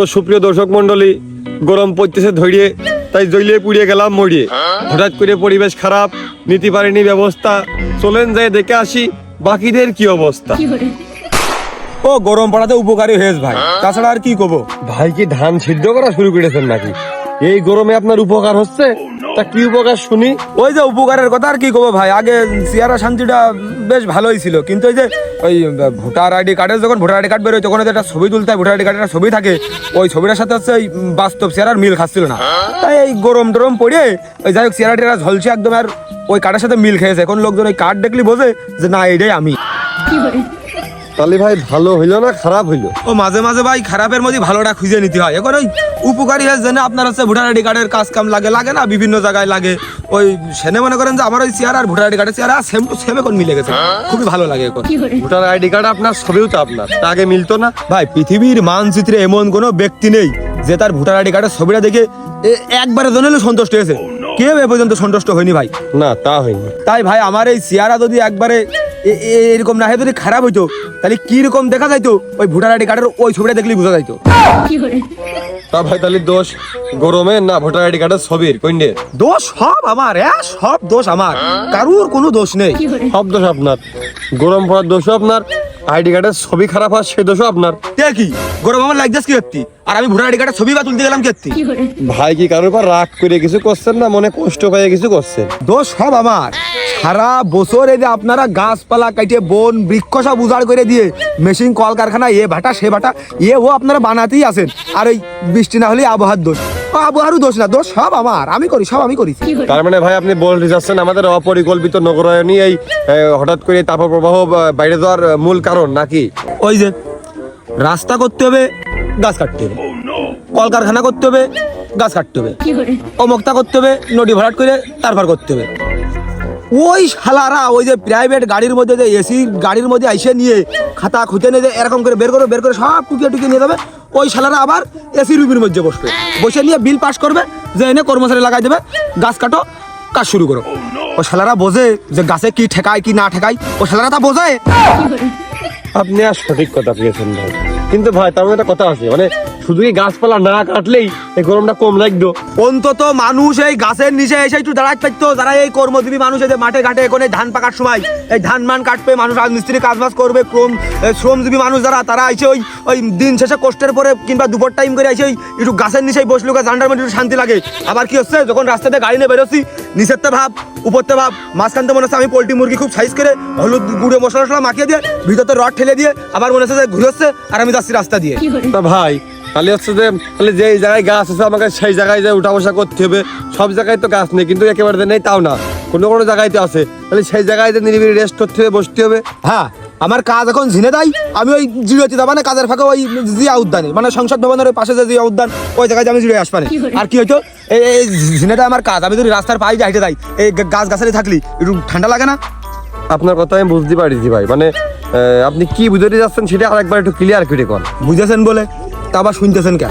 তো সুপ্রিয় দর্শক মন্ডলী গরম পড়তেছে ধরিয়ে তাই জলিয়ে পুড়িয়ে গেলাম মরিয়ে। হঠাৎ করে পরিবেশ খারাপ নীতি পারিনি ব্যবস্থা। চলেন যায় দেখে আসি বাকিদের কি অবস্থা। ও গরম পড়াতে উপকারী হয়েছে ভাই। তাছাড়া আর কি কবো? ভাই কি ধান সিদ্ধ করা শুরু করেছেন নাকি? এই গরমে আপনার উপকার হচ্ছে? তা কি উপকার শুনি? ওই যে উপকারের কথা আর কি করব ভাই? আগে চেয়ারা শান্তিটা বেশ ভালোই ছিল। কিন্তু ওই যে ওই ভোটার আইডি কার্ডের যখন ভোটার আইডি কার্ড বেরোয়, তখন একটা ছবি তুলতে হয়, ভোটার আইডি কার্ডের ছবি থাকে, ওই ছবিটার সাথে হচ্ছে ওই বাস্তব চেয়ারার মিল খাচ্ছিল না। তাই এই গরম টরম পড়ে ওই যাই হোক চেয়ারা ঝলছে একদম আর ওই কার্ডের সাথে মিল খেয়েছে। এখন লোকজন ওই কার্ড দেখলি বোঝে যে, না এটাই আমি। তাহলে ভাই ভালো হইল না খারাপ হইল? ও মাঝে মাঝে ভাই খারাপের মধ্যে ভালোটা খুঁজে নিতে হয়। এখন ওই উপকারী হয়ে জেনে আপনার হচ্ছে ভোটার আইডি কার্ডের কাজ কাম লাগে লাগে না? বিভিন্ন জায়গায় লাগে। ওই সেনে মনে করেন যে আমার ওই চেয়ার আর ভোটার আইডি কার্ডের চেয়ার সেম টু সেম এখন মিলে গেছে। খুবই ভালো লাগে এখন। ভোটার আইডি কার্ড আপনার ছবিও তো আপনার আগে মিলতো না। ভাই পৃথিবীর মানচিত্রে এমন কোনো ব্যক্তি নেই যে তার ভোটার আইডি কার্ডের ছবিটা দেখে এ- একবারে জন্য সন্তুষ্ট হয়েছে। কেউ এ পর্যন্ত সন্তুষ্ট হয়নি ভাই। না তা হয়নি। তাই ভাই আমার এই চেয়ারা যদি একবারে এরকম না যদি খারাপ হইতো তাহলে কি রকম দেখা যাইতো? ওই ভোটার আইডি কার্ডের ওই ছবিটা দেখলেই বোঝা যাইতো। তা ভাই তাহলে দোষ গরমে না ভোটার আইডি কার্ডের ছবির কইন্ডে? দোষ সব আমার হ্যাঁ সব দোষ আমার। কারুর কোনো দোষ নেই। সব দোষ আপনার। গরম পড়ার দোষও আপনার আইডি কার্ডের ছবি খারাপ হয় সে দোষও আপনার। তে কি? গরম আমার লাগজাস কি হচ্ছি আর আমি ভোটার আইডি কার্ডের ছবি বা তুলতে গেলাম কি হচ্ছি ভাই কি কারোর উপর রাগ করে কিছু করছেন না? মনে কষ্ট পেয়ে কিছু করছেন? দোষ সব আমার। সারা বছর এই যে আপনারা গাছপালা কাটিয়ে বন বৃক্ষ সব উজাড় করে দিয়ে মেশিন কলকারখানা এ ভাটা সে ভাটা এ ও আপনারা বানাতেই আছেন। আর ওই বৃষ্টি না হলে আবহাওয়ার দোষ। ও আবহাওয়ারও দোষ না দোষ সব আমার। আমি করি সব আমি করি? তার মানে ভাই আপনি বলতে যাচ্ছেন আমাদের অপরিকল্পিত নগরায়নই এই হঠাৎ করে তাপ প্রবাহ বাইরে যাওয়ার মূল কারণ নাকি? ওই যে রাস্তা করতে হবে গাছ কাটতে হবে। কলকারখানা করতে হবে গাছ কাটতে হবে। অমুকতা করতে হবে নদী ভরাট করে তারপর করতে হবে। ওই শালারা, ওই যে প্রাইভেট গাড়ির মধ্যে যে এসি গাড়ির মধ্যে আইসে নিয়ে খাতা খুঁজে নিয়ে যে এরকম করে বের করে বের করে সব টুকিয়ে টুকিয়ে নিয়ে যাবে, ওই শালারা আবার এসি রুমের মধ্যে বসবে। বসে নিয়ে বিল পাস করবে, যে এনে কর্মচারী লাগাই দেবে, গাছ কাটো, কাজ শুরু করো। ও শালারা বোঝে যে গাছে কি ঠেকায়, কি না ঠেকায়, ও শালারা তা বোঝে। আপনি আর সঠিক কথা পেয়েছেন ভাই। কিন্তু ভাই, তার মধ্যে একটা কথা আছে মানে শুধু এই গাছপালা না কাটলেই এই গরমটা কম লাগতো অন্তত মানুষ এই গাছের নিচে এসে একটু দাঁড়াতে পারতো যারা এই কর্মজীবী মানুষ এই যে মাঠে ঘাটে এখন ধান পাকার সময়। এই ধান মান কাটবে মানুষ আজ মিস্ত্রি কাজ বাজ করবে ক্রম শ্রমজীবী মানুষ যারা তারা এসে ওই ওই দিন শেষে কষ্টের পরে কিংবা দুপুর টাইম করে এসে ওই একটু গাছের নিচেই বসল জানটার মধ্যে একটু শান্তি লাগে। আবার কি হচ্ছে? যখন রাস্তাতে গাড়ি নিয়ে বেরোচ্ছি নিচের তো ভাব উপরতে ভাব মাঝখান থেকে মনে হচ্ছে আমি পোল্ট্রি মুরগি খুব সাইজ করে হলুদ গুঁড়ো মশলা মশলা মাখিয়ে দিয়ে ভিতরতে রড ঠেলে দিয়ে আবার মনে হচ্ছে যে ঘুরে হচ্ছে আর আমি যাচ্ছি রাস্তা দিয়ে। তা ভাই তাহলে হচ্ছে যে তাহলে যে জায়গায় গাছ আছে আমাকে সেই জায়গায় যে উঠা বসা করতে হবে সব জায়গায় তো গাছ নেই কিন্তু একেবারে নেই তাও না। কোনো কোনো জায়গায় তো আছে। তাহলে সেই জায়গায় যে নিরিবিলি রেস্ট করতে হবে বসতে হবে। হ্যাঁ আমার কাজ এখন ঝিনে দেয় আমি ওই জিরোতে যাব মানে কাজের ফাঁকে ওই জিয়া উদ্যানে মানে সংসদ ভবনের ওই পাশে যে জিয়া উদ্যান ওই জায়গায় আমি জিরো আসবানে আর কি হয়তো এই এই ঝিনেটা আমার কাজ আমি যদি রাস্তার পাই যাইতে যাই এই গাছ গাছালি থাকলি একটু ঠান্ডা লাগে না? আপনার কথা আমি বুঝতে পারছি ভাই মানে আপনি কি বুঝতে যাচ্ছেন সেটা আরেকবার একটু ক্লিয়ার করে কর বুঝেছেন বলে? তা আবার শুনতেছেন কেন?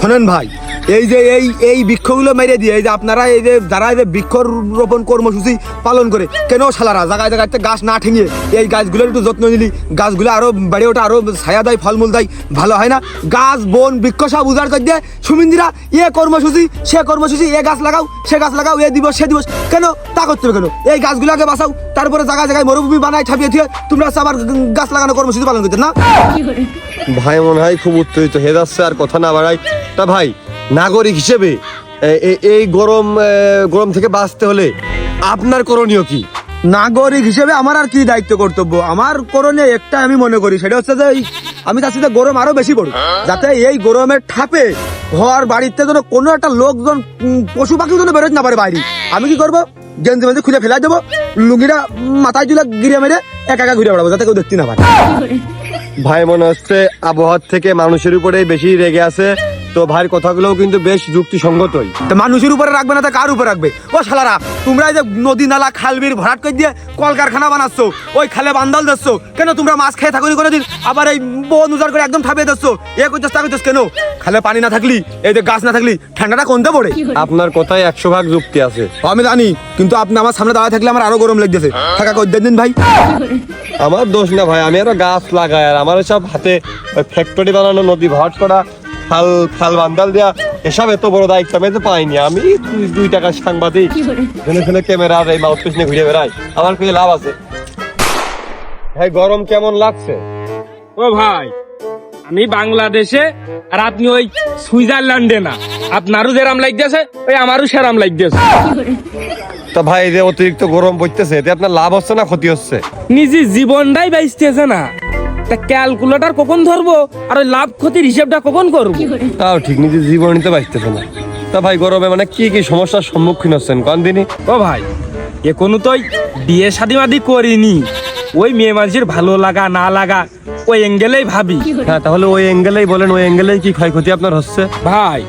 শোনেন ভাই এই যে এই এই বৃক্ষগুলো মেরে দিয়ে, এই যে আপনারা এই যে যারা এই যে বৃক্ষরোপণ কর্মসূচি পালন করে, কেন শালারা? জায়গায় জায়গায় গাছ না ঠেঙিয়ে এই গাছগুলোর একটু যত্ন নিলি, গাছগুলো আরও বেড়ে ওঠে, আরও ছায়া দেয়, ফলমূল দেয়, ভালো হয় না? গাছ, বন, বৃক্ষ সব উজাড় করে দিয়ে, সুমিন্দিরা, এ কর্মসূচি, সে কর্মসূচি, এ গাছ লাগাও, সে গাছ লাগাও, এ দিবস, সে দিবস। কেন? তা করতে হবে কেন? এই গাছগুলোকে বাঁচাও, তারপরে জায়গায় জায়গায় মরুভূমি বানায়, ছাপিয়ে দিয়ে তোমরা আবার গাছ লাগানো কর্মসূচি পালন করতে না? ভাই, মনে হয় খুব উত্তেজিত হয়ে যাচ্ছে আর কথা না বাড়াই তা ভাই নাগরিক হিসেবে এই গরম গরম থেকে বাঁচতে হলে আপনার করণীয় কি? নাগরিক হিসেবে আমার আর কি দায়িত্ব কর্তব্য? আমার করণীয় একটা আমি মনে করি সেটা হচ্ছে যে আমি চাচ্ছি যে গরম আরও বেশি পড়ুক। যাতে এই গরমের ঠাপে ঘর বাড়িতে যেন কোনো একটা লোকজন পশু পাখি যেন বেরোতে না পারে বাইরে। আমি কি করব? গেঞ্জি মেঞ্জি খুলে ফেলাই দেবো লুঙ্গিটা মাথায় তুলে গিরে মেরে একা একা ঘুরে বেড়াবো যাতে কেউ দেখতে না পারে। ভাই মনে হচ্ছে আবহাওয়ার থেকে মানুষের উপরে বেশি রেগে আছে। তো ভাইয়ের কথাগুলোও কিন্তু বেশ যুক্তিসঙ্গতই। তো মানুষের উপরে রাখবে না তো কার উপরে রাখবে? ও শালারা তোমরা এই যে নদী নালা খাল বিল ভরাট করে দিয়ে কলকারখানা বানাচ্ছ ওই খালে বান্দাল দিচ্ছ কেন তোমরা মাছ খেয়ে থাকুনি কোনোদিন? আবার এই বন উজাড় করে একদম ঠাপিয়ে দিচ্ছ এ করছিস তা করছিস কেন? খালে পানি না থাকলি এই যে গাছ না থাকলি ঠান্ডাটা কোনতে পড়ে? আপনার কথায় একশো ভাগ যুক্তি আছে। আমি জানি কিন্তু আপনি আমার সামনে দাঁড়ায় থাকলে আমার আরও গরম লাগতেছে। থাকা কই দিন ভাই। আমার দোষ না ভাই আমি আরও গাছ লাগাই আর আমার সব হাতে ফ্যাক্টরি বানানো নদী ভরাট করা খাল খাল বান্দাল দেয়া এসব এত বড় দায়িত্ব আমি তো পাইনি। আমি দুই টাকার সাংবাদিক। ক্যামেরা আর এই মাউথ পিস নিয়ে ঘুরে বেড়াই। আমার কিছু লাভ আছে? ভাই গরম কেমন লাগছে? ও ভাই আমি বাংলাদেশে আর আপনি ওই সুইজারল্যান্ডে না। আপনারও যেরাম লাগতেছে ওই আমারও সেরাম লাগতেছে। তা ভাই যে অতিরিক্ত গরম পড়তেছে এতে আপনার লাভ হচ্ছে না ক্ষতি হচ্ছে? নিজে জীবনটাই বাইসতেছে না। তা ক্যালকুলেটর কখন ধরবো? আর ওই লাভ ক্ষতির হিসেবটা কখন করব? তাও ঠিক নিজে জীবনীতে বাঁচতেছে না। তা ভাই গরমে মানে কি কি সমস্যার সম্মুখীন হচ্ছেন? কোন দিনই ও ভাই এখনও তো ওই বিয়ে শাদি মাদি করিনি। ওই মেয়ে মানুষের ভালো লাগা না লাগা ওই অ্যাঙ্গেলেই ভাবি। হ্যাঁ তাহলে ওই অ্যাঙ্গেলেই বলেন ওই অ্যাঙ্গেলেই কি ক্ষয়ক্ষতি আপনার হচ্ছে? ভাই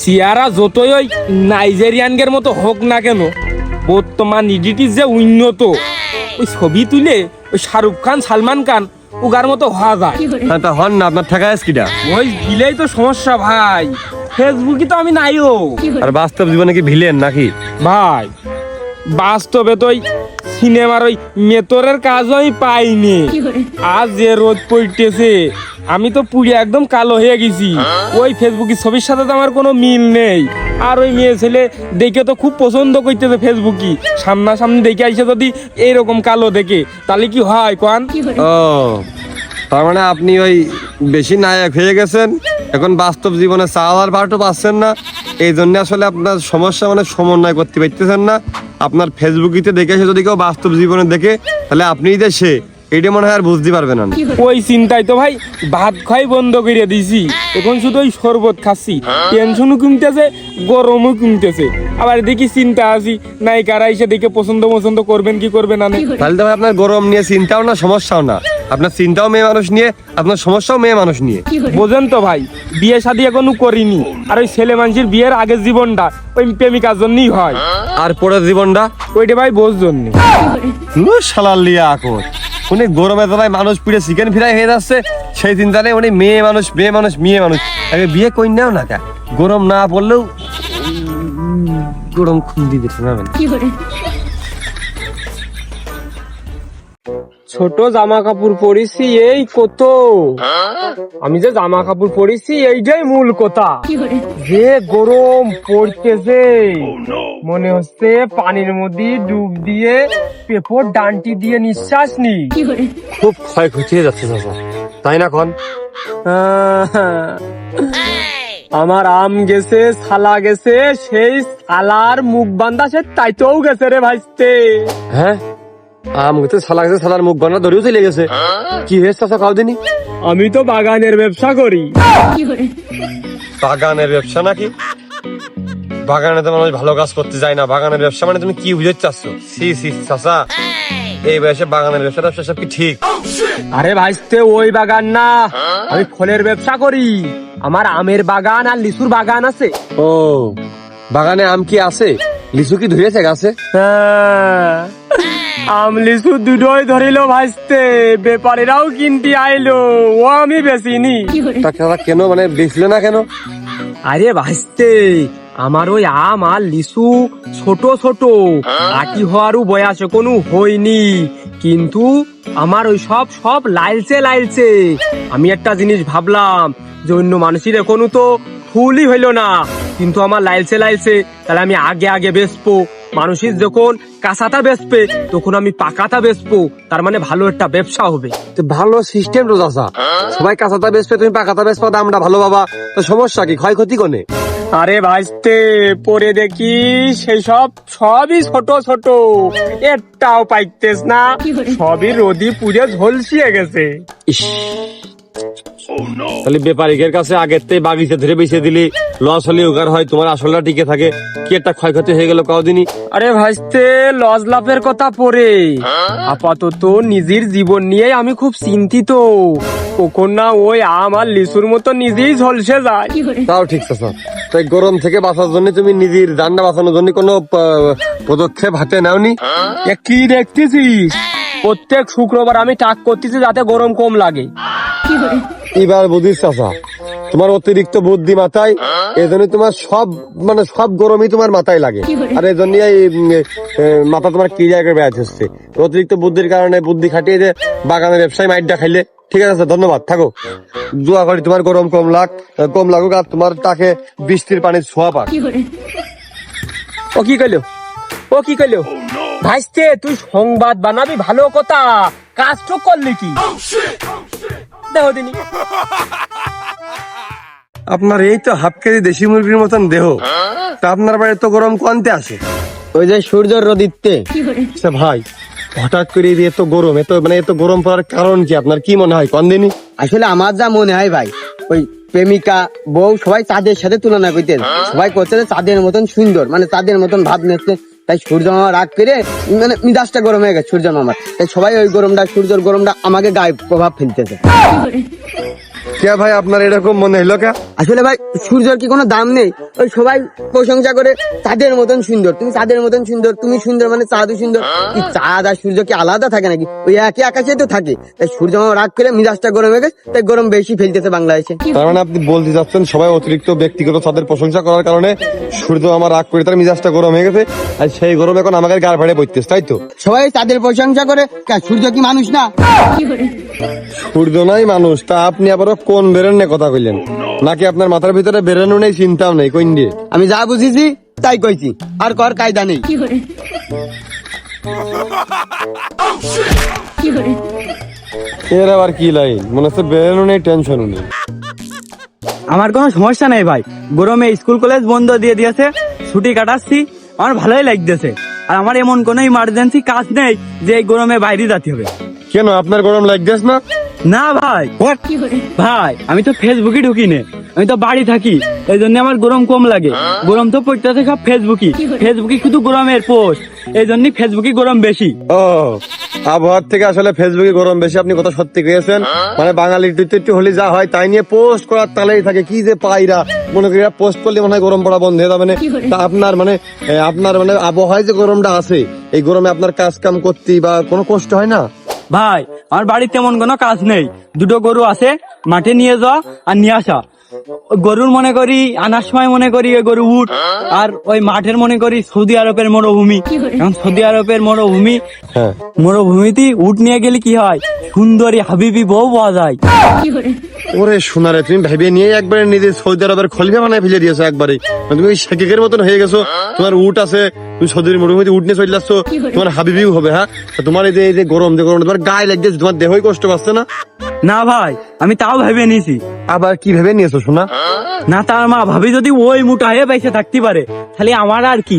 সিয়ারা যতই ওই নাইজেরিয়ানদের মতো হোক না কেন বর্তমান ইডিটির যে উন্নত ওই ছবি তুলে ওই শাহরুখ খান সালমান খান উগার মতো হওয়া যায়। হ্যাঁ তা হন না আপনার ঠেকা কিটা? ওই ভিলেই তো সমস্যা ভাই। ফেসবুকে তো আমি নাইও। আর বাস্তব জীবনে কি ভিলেন নাকি? ভাই বাস্তবে তো ওই সিনেমার ওই মেতরের কাজও আমি পাইনি। আজ যে রোদ পড়তেছে আমি তো পুড়ে একদম কালো হয়ে গেছি। ওই ফেসবুকের ছবির সাথে তো আমার কোনো মিল নেই। আর ওই মেয়ে ছেলে দেখে তো খুব পছন্দ করতেছে ফেসবুকি সামনাসামনি দেখে আইসে যদি এইরকম কালো দেখে তাহলে কি হয় কোন ও তার মানে আপনি ওই বেশি নায়ক হয়ে গেছেন? এখন বাস্তব জীবনে চাওয়ার পার্টও পাচ্ছেন না। এই জন্য আসলে আপনার সমস্যা মানে সমন্বয় করতে পারতেছেন না। আপনার ফেসবুকিতে দেখে এসে যদি কেউ বাস্তব জীবনে দেখে তাহলে আপনিই যে সে। এইটা মনে হয় আর বুঝতে পারবেন না। ওই চিন্তায় তো ভাই ভাত খাই বন্ধ করে দিছি। এখন শুধু ওই শরবত খাচ্ছি। টেনশনও কমতেছে গরমও কমতেছে। আবার দেখি চিন্তা আছি নাই কারা এসে দেখে পছন্দ পছন্দ করবেন কি করবেন না তাহলে তো ভাই আপনার গরম নিয়ে চিন্তাও না সমস্যাও না। আপনার চিন্তাও মেয়ে মানুষ নিয়ে আপনার সমস্যাও মেয়ে মানুষ নিয়ে। বোঝেন তো ভাই বিয়ে শাদি এখনও করিনি। আর ওই ছেলে মানুষের বিয়ের আগের জীবনটা ওই প্রেমিকার জন্যই হয়। আর পরের জীবনটা? ওইটা ভাই বোঝ জন্য। শালার লিয়া আকর। উনি গরমে দাদায় মানুষ পিড়ে চিকেন ফ্রাই হয়ে যাচ্ছে। সেই চিন্তা নেই উনি মেয়ে মানুষ মেয়ে মানুষ মেয়ে মানুষ। আগে বিয়ে কই নাও না গরম না পড়লেও গরম খুন দিয়ে দিতে ছোট জামা কাপড় পরেছি এই কত? আমি যে জামা কাপড় পরেছি এইটাই মূল কথা। যে গরম পড়তেছে মনে হচ্ছে পানির মধ্যে ডুব দিয়ে পেপর ডান্টি দিয়ে নিঃশ্বাস নি খুব ক্ষয়ক্ষতি হয়ে যাচ্ছে তাই না কন আমার আম গেছে ছালা গেছে সেই ছালার মুখ বান্ধা সে তাইতেও গেছে রে ভাইস্তে। হ্যাঁ? আম সালা গেছে সালার মুখ বানা ধরেও চলে গেছে। কি হয়েছে চাচা কাউ দিনই আমি তো বাগানের ব্যবসা করি। বাগানের ব্যবসা নাকি? বাগানে তো মানুষ ভালো কাজ করতে যায় না। বাগানের ব্যবসা মানে তুমি কি বুঝতে চাচ্ছ সি সি চাচা এই বয়সে বাগানের ব্যবসা ব্যবসা সব কি ঠিক। আরে ভাইস্তে ওই বাগান না। আমি ফলের ব্যবসা করি। আমার আমের বাগান আর লিচুর বাগান আছে। ও বাগানে আম কি আছে? লিচু কি ধরেছে গাছে? আম লিচু দুটোই ধরিল ভাইস্তে ব্যাপারীরাও কিনতে আইলো ও আমি বেচিনি তা কেন মানে বেচলে না কেন? আরে ভাইস্তে আমার ওই আম আর লিচু ছোট ছোট আটি হওয়ারও বয়স কোনো হয়নি কিন্তু আমার ওই সব সব লাইলছে লাইলছে। আমি একটা জিনিস ভাবলাম যে অন্য মানুষের এখনও তো ফুলই হইল না। কিন্তু আমার লাইলছে লাইলছে তাহলে আমি আগে আগে বেচবো। মানুষের যখন কাঁচাটা বেচবে তখন আমি পাকাটা বেচবো। তার মানে ভালো একটা ব্যবসা হবে। তো ভালো সিস্টেম তো চাচা সবাই কাঁচাটা বেচবে তুমি পাকাটা বেচবা দামটা ভালো বাবা তো সমস্যা কি ক্ষয়ক্ষতি কোনে? আরে ভাইস্তে পরে দেখি সেই সব সবই ছোট ছোট। এটাও পাইতেস না। সবই রোদি পুড়ে ঝলসিয়ে গেছে। তাহলে ব্যাপারীদের কাছে আগের থেকে বাগিচা ধরে বেঁচে দিলি। লস হলে ওগার হয় তোমার আসলটা টিকে থাকে। কি একটা ক্ষয়ক্ষতি হয়ে গেল কদিনই। আরে ভাইস্তে লজ লাভের কথা পরে আপাতত নিজের জীবন নিয়ে আমি খুব চিন্তিত। কখন না ওই আম আর লিচুর মতো নিজেই ঝলসে যায়। তাও ঠিক আছে তাই গরম থেকে বাঁচার জন্য তুমি নিজের জানটা বাঁচানোর জন্য কোনো পদক্ষেপ হাতে নাওনি? এ কি দেখতেছিস? প্রত্যেক শুক্রবার আমি টাক করতেছি যাতে গরম কম লাগে। এবার বুঝিস চাচা তোমার অতিরিক্ত বুদ্ধি মাথায় এই জন্য তোমার সব মানে সব গরমই তোমার মাথায় লাগে। আর এই জন্য এই মাথা তোমার কি জায়গায় ব্যাচ হচ্ছে। অতিরিক্ত বুদ্ধির কারণে বুদ্ধি খাটিয়ে যে বাগানের ব্যবসায় মাইটটা খাইলে ঠিক আছে ধন্যবাদ থাকো। জুয়া করি তোমার গরম কম লাগ কম লাগুক আর তোমার তাকে বৃষ্টির পানি ছোঁয়া পাক। ও কি কইলো? ও কি কইলো? ভাইস্তে তুই সংবাদ বানাবি ভালো কথা। কাজ তো করলি কি? দেখো দিনি আপনার এই তো হাফ কেজি দেশি মুরগির মতন দেহ। তা আপনার বাড়ি তো গরম কনতে আসে ওই যে সূর্যর রদিতে। আচ্ছা ভাই হঠাৎ করে এত গরম এত মানে এত গরম পড়ার কারণ কি? আপনার কি মনে হয়? কন দিনই আসলে আমার যা মনে হয় ভাই ওই প্রেমিকা বউ সবাই চাঁদের সাথে তুলনা করতে সবাই করছে চাঁদের মতন সুন্দর মানে চাঁদের মতন ভাব নিচ্ছে। তাই সূর্য মামা রাগ করে মানে মিজাজটা গরম হয়ে গেছে, সূর্য মামার তাই সবাই ওই গরমটা, সূর্যর গরমটা আমাকে গায়ে প্রভাব ফেলতেছে। কে ভাই আপনার এরকম মনে হলো কে? আসলে ভাই সূর্যর কি কোনো দাম নেই? ওই সবাই প্রশংসা করে চাঁদের মতন সুন্দর। তুমি চাঁদের মতন সুন্দর তুমি সুন্দর মানে চাঁদও সুন্দর। কি চাঁদ আর সূর্য কি আলাদা থাকে নাকি? ওই একই আকাশে তো থাকে। তাই সূর্য মামা রাগ করে মিজাজটা গরম হয়ে গেছে তাই গরম বেশি ফেলতেছে বাংলাদেশে। তার মানে আপনি বলতে চাচ্ছেন সবাই অতিরিক্ত ব্যক্তিগত তাদের প্রশংসা করার কারণে সূর্য আমার রাগ করে তার মিজাজটা গরম হয়ে গেছে আর সেই গরম এখন আমাকে গাড় ভাড়ে পড়তেছে তাই তো? সবাই তাদের প্রশংসা করে সূর্য কি মানুষ না? সূর্য নাই মানুষ তা আপনি আবারও কোন বেরেন কথা কইলেন? নাকি আপনার মাথার ভিতরে বেরেনো নেই চিন্তাও নেই? কইন দিয়ে আমি যা বুঝেছি তাই কইছি। আর কর কায়দা নেই। এর আবার কি লাইন? মনে হচ্ছে বেরেনো নেই টেনশনও নেই। আমার কোনো সমস্যা নেই ভাই। গরমে স্কুল কলেজ বন্ধ দিয়ে দিয়েছে ছুটি কাটাচ্ছি আমার ভালোই লাগতেছে। আর আমার এমন কোনো ইমার্জেন্সি কাজ নেই যে এই গরমে বাইরে যেতে হবে। কেন আপনার গরম লাগতেছ না? না ভাই ভাই আমি তো ফেসবুকে ঢুকি নে আমি তো বাড়ি থাকি এই জন্য আমার গরম কম লাগে। গরম তো পড়তেছে সব ফেসবুকে ফেসবুকে শুধু গরমের পোস্ট এই জন্য ফেসবুকে গরম বেশি। ও আবহাওয়ার থেকে আসলে ফেসবুকে গরম বেশি আপনি কথা সত্যি গিয়েছেন মানে বাঙালির দুই একটু হলে যা হয় তাই নিয়ে পোস্ট করার তালেই থাকে কি যে পাইরা। মনে করি পোস্ট করলে মনে হয় গরম পড়া বন্ধ হয়ে যাবে না তা আপনার মানে আপনার মানে আবহাওয়ায় যে গরমটা আছে এই গরমে আপনার কাজ কাম করতে বা কোনো কষ্ট হয় না? ভাই আমার বাড়িতে তেমন কোনো কাজ নেই। দুটো গরু আছে মাঠে নিয়ে যাওয়া আর নিয়ে আসা। গরুর মনে করি আনার সময় মনে করি ওই গরু উঠ আর ওই মাঠের মনে করি সৌদি আরবের মরুভূমি। এখন সৌদি আরবের মরুভূমি হ্যাঁ। মরুভূমিতে উঠ নিয়ে গেলে কি হয়? সুন্দরী হাবিবি বউ পাওয়া যায়। ওরে সোনারে তুমি ভেবে নিয়ে একবারে নিজে সৌদি আরবের খলিফা বানায় ফেলে দিয়েছ একবারে। মানে তুমি শেখের মতন হয়ে গেছো। তোমার উট আছে তুমি সৌদির মরুভূমিতে উঠ নিয়ে চলে যাচ্ছ। তোমার হাবিবিও হবে হ্যাঁ? তোমার এই যে এই যে গরম যে গরম তোমার গায়ে লাগছে তোমার দেহই কষ্ট পাচ্ছে না। না ভাই আমি তাও ভেবে নিয়েছি। আবার কি ভেবে নিয়েছো শোনা না তার মা ভাবি যদি ওই মুঠা হয়ে বেঁচে থাকতে পারে তাহলে আমার আর কি?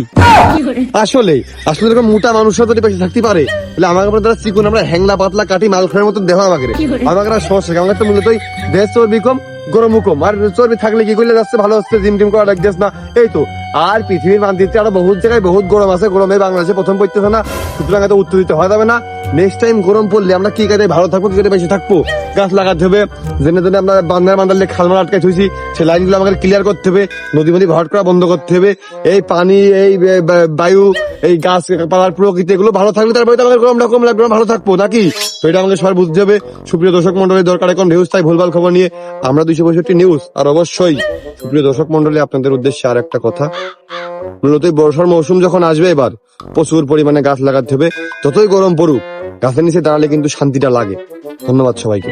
আসলে আসলে এরকম মোটা মানুষরা যদি বেঁচে থাকতে পারে তাহলে আমাকে আমরা যারা চিকুন আমরা হ্যাংলা পাতলা কাটি মাল খাওয়ার মতন দেহ আমাকে আমাকে সমস্যা কি? আমাকে তো মূলত দেহ চর্বি কম গরম কম। আর চর্বি থাকলে কি করলে যাচ্ছে? ভালো হচ্ছে জিম টিম করা লাগতেছ না। এই তো আর পৃথিবীর মানচিত্রে আরও বহুত জায়গায় বহুত গরম আছে। গরমে বাংলাদেশে প্রথম পড়তেছে না সুতরাং এত দিতে হওয়া যাবে না। নেক্সট টাইম গরম পড়লে আমরা কি কাজে ভালো থাকব, কি কাজে বেঁচে থাকব? গাছ লাগাতে হবে। জেনে জেনে আমরা বান্ধার বান্ধালে খালমাল আটকে থুইছি সেই লাইনগুলো আমাকে ক্লিয়ার করতে হবে। নদী নদী ভরাট করা বন্ধ করতে হবে। এই পানি, এই বায়ু, এই গাছ পালার প্রকৃতি, এগুলো ভালো থাকলে তারপরে তো আমাদের গরমটা কম লাগবে ভালো থাকব, নাকি? তো এটা আমাকে সবার বুঝতে হবে। সুপ্রিয় দর্শক মন্ডলের দরকার এখন নিউজ তাই ভুলভাল খবর নিয়ে আমরা দুইশো পঁয়ষট্টি নিউজ আর অবশ্যই সুপ্রিয় দর্শক মন্ডলী আপনাদের উদ্দেশ্যে আর একটা কথা। মূলত বর্ষার মৌসুম যখন আসবে এবার, প্রচুর পরিমাণে গাছ লাগাতে হবে। যতই গরম পড়ুক গাছের নিচে দাঁড়ালে কিন্তু শান্তিটা লাগে। ধন্যবাদ সবাইকে।